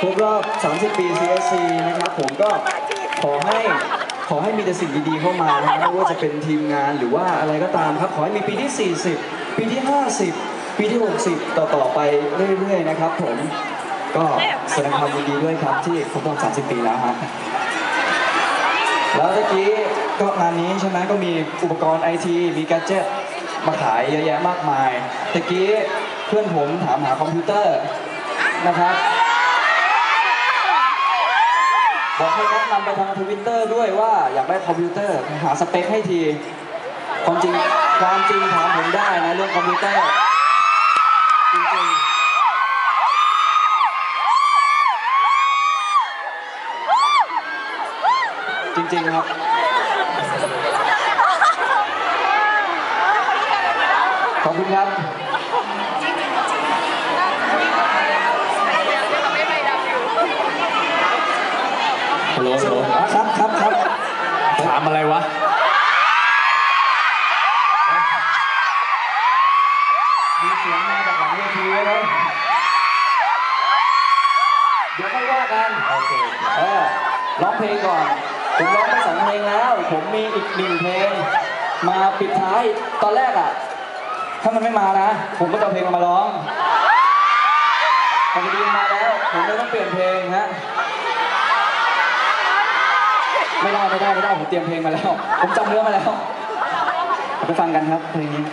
ครบรอบ 30 ปี CSC นะครับผมก็ขอให้ขอให้มีแต่สิ่งดีๆเข้ามานะไม่ว่าจะเป็นทีมงานหรือว่าอะไรก็ตามครับ ขอให้มีปีที่ 40 ปีที่ 50 ปีที่ 60 ต่อๆไปเรื่อยๆนะครับผมก็แสดงความยินดีด้วยครับที่ครบรอบ 30 ปีแล้วฮะแล้วตะกี้ก็งานนี้ใช่ไหมก็มีอุปกรณ์ไอทีมีแกดเจ็ตมาขายเยอะแยะมากมายตะกี้เพื่อนผมถามหาคอมพิวเตอร์นะครับ บอกให้แนะนำไปทางทวิตเตอร์ด้วยว่าอยากได้คอมพิวเตอร์หาสเปคให้ที ความจริงความจริงถามผมได้นะเรื่องคอมพิวเตอร์ จริงๆจริงๆครับ ขอบคุณครับ ฮัล โลฮัลโลครับครับครับถามอะไรวะมีเสียงมาจากหลังเวทีแล้วเดี๋ยวค่อยว่ากันโอเคเออร้องเพลงก่อน ผมร้องไปสองเพลงแล้ว ผมมีอีกหนึ่งเพลง มาปิดท้าย ตอนแรกอะ ถ้ามันไม่มานะ ผมก็จะเอาเพลงมาร้องพอดีมาแล้ว ผมเลยต้องเปลี่ยนเพลงฮะ ไม่ได้ไม่ได้ได้ผมเตรียมเพลงมาแล้ว ผมจำเนื้อมาแล้วเอาไปฟังกันครับเพลงนี้